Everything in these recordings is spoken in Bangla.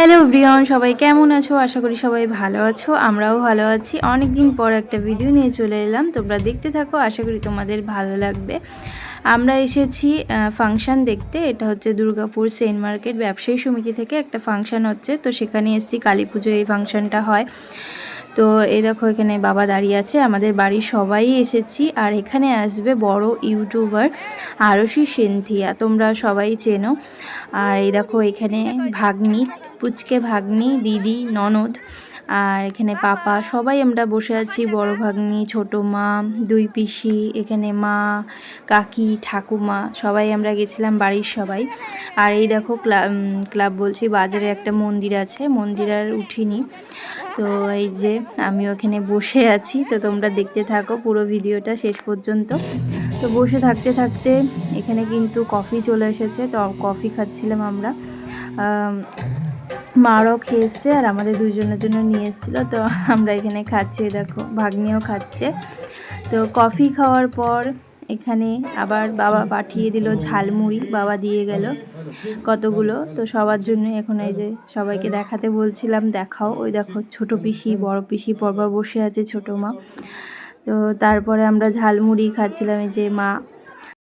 হ্যালো ব্রিয়ন সবাই কেমন আছো? আশা করি সবাই ভালো আছো, আমরাও ভালো আছি। অনেক দিন পর একটা ভিডিও নিয়ে চলে এলাম, তোমরা দেখতে থাকো, আশা করি তোমাদের ভালো লাগবে। আমরা এসেছি ফাংশান দেখতে, এটা হচ্ছে দুর্গাপুর সেন্ট মার্কেট ব্যবসায়ী সমিতি থেকে একটা ফাংশান হচ্ছে, তো সেখানে এসেছি, কালী পুজো এই ফাংশানটা হয়। তো এই দেখো, এখানে বাবা দাঁড়িয়ে আছে। আমাদের বাড়ির সবাই এসেছি। আর এখানে আসবে বড় ইউটিউবার আরশি সিনথিয়া। তোমরা সবাই চেনো। আর এই দেখো, এখানে ভাগ্নি, পুচকে ভাগ্নি, দিদি, ননদ। আর এখানে পাপা। সবাই আমরা বসে আছি। বড় ভাগ্নি, ছোট মা, দুই পিসি, এখানে মা, কাকি, ঠাকুমা। সবাই আমরা গেছিলাম বাড়ির সবাই। আর এই দেখো ক্লাব ক্লাব বলছি, বাজারে একটা মন্দির আছে। মন্দির আর উঠিনি। তো এই যে আমি ওখানে বসে আছি, তো তোমরা দেখতে থাকো পুরো ভিডিওটা শেষ পর্যন্ত। তো বসে থাকতে থাকতে এখানে কিন্তু কফি চলে এসেছে, তো কফি খাচ্ছিলাম আমরা। মারও খেয়েছে আর আমাদের দুজনের জন্য নিয়ে এসেছিল, তো আমরা এখানে খাচ্ছি, দেখো, ভাগ্নিও খাচ্ছে। তো কফি খাওয়ার পর এখানে আবার বাবা পাঠিয়ে দিল ঝালমুড়ি, বাবা দিয়ে গেল কতগুলো। তো সবার জন্য এখন এই যে সবাইকে দেখাতে বলছিলাম, দেখাও। ওই দেখো ছোট পিসি, বড় পিসি পরপর বসে আছে, ছোট মা। তো তারপরে আমরা ঝালমুড়ি খাচ্ছিলাম, এই যে মা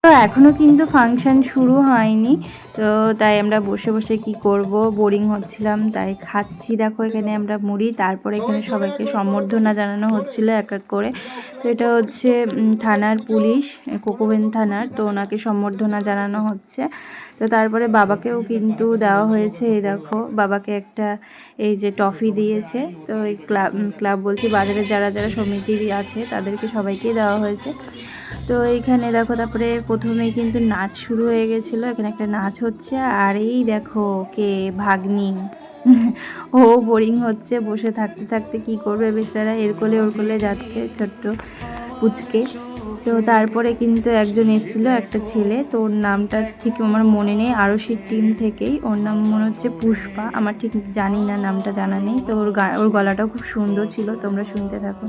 তো এখনও কিন্তু ফাংশন শুরু হয়নি, তো তাই আমরা বসে বসে কি করব? বোরিং হচ্ছিলাম, তাই খাচ্ছি। দেখো, এখানে আমরা মুড়ি, তারপরে এখানে সবাইকে সম্বর্ধনা জানানো হচ্ছিল এক এক করে। তো এটা হচ্ছে থানার পুলিশ কোকোবেন থানার, তো ওনাকে সম্বর্ধনা জানানো হচ্ছে। তো তারপরে বাবাকেও কিন্তু দেওয়া হয়েছে, এই দেখো, বাবাকে একটা, এই যে টফি দিয়েছে। তো এই ক্লাব ক্লাব বলছি, বাজারে যারা যারা সমিতি আছে, তাদেরকে সবাইকেই দেওয়া হয়েছে। তো এইখানে দেখো, তারপরে প্রথমেই কিন্তু নাচ শুরু হয়ে গেছিল, এখানে একটা নাচ হচ্ছে, আর এই দেখো কে, ভাগ্নি। ও বোরিং হচ্ছে, বসে থাকতে থাকতে কি করবে বেচারা, এর কোলে ওর কোলে যাচ্ছে ছোট্ট পুচকে। তো তারপরে কিন্তু একজন এসেছিল, একটা ছেলে, তো ওর নামটা ঠিক আমার মনে নেই আরশির টিম থেকেই। ওর নাম মনে হচ্ছে পুষ্পা, আমার ঠিক জানি না, নামটা জানা নেই। তো ওর ওর গলাটাও খুব সুন্দর ছিল, তোমরা শুনতে থাকো।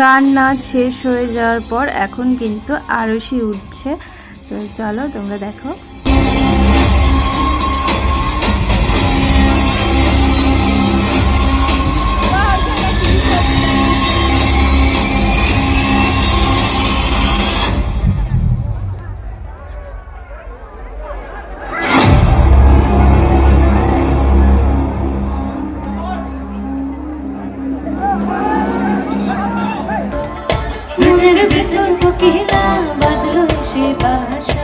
গান নাচ শেষ হয়ে যাওয়ার পর এখন কিন্তু আরশি উঠছে। তো চলো তোমরা দেখো। মনের ভেতর কোকিলা বাজলো সে বাসা।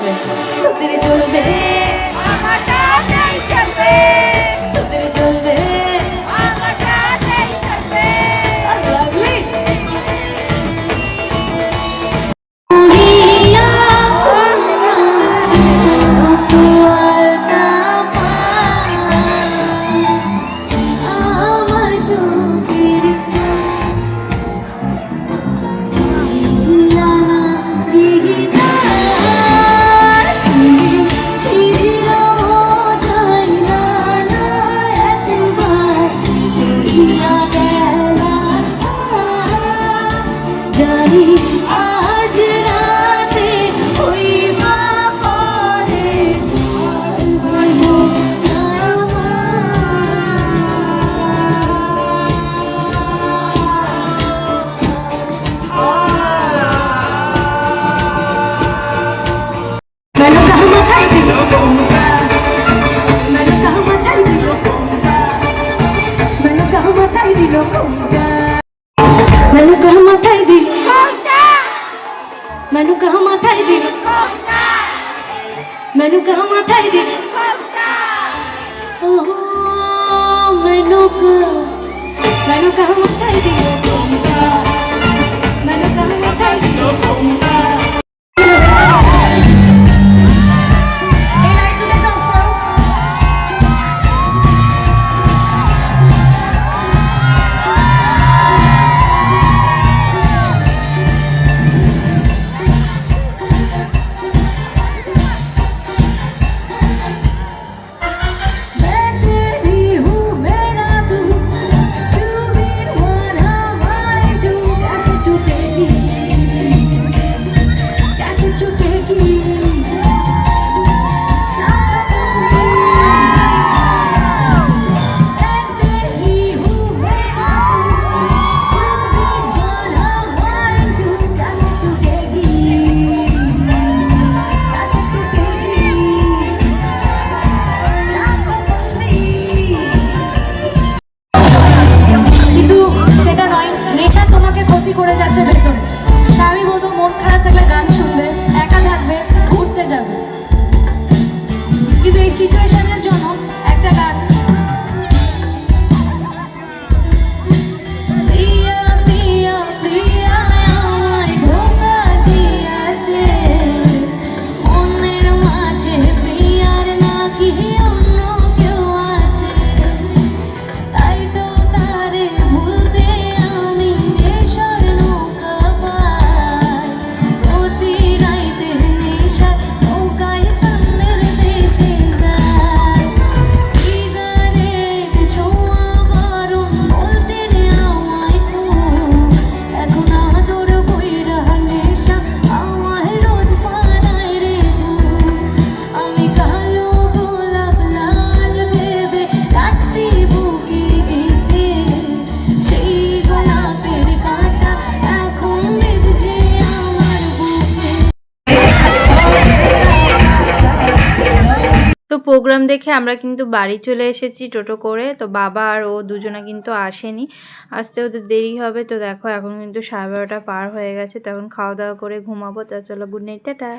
পরেরটা বলতে হবে তোদের চলবে। মানু কাহ মাথায় দিল মানু কাহ মাথায় দিল মানু কাহ মাথায় দিল ওহো মানু কাহ মানু কাহ মাথায় দিল প্রোগ্রাম দেখে আমরা কিন্তু বাড়ি চলে এসেছি টোটো করে। তো বাবা আর ও দুজনে কিন্তু আসেনি। আসতে ওদের দেরি হবে। তো দেখো, এখন কিন্তু সাড়ে বারোটা পার হয়ে গেছে। তখন খাওয়া দাওয়া করে ঘুমাবো। তা চলো গুড নাইট টাটা।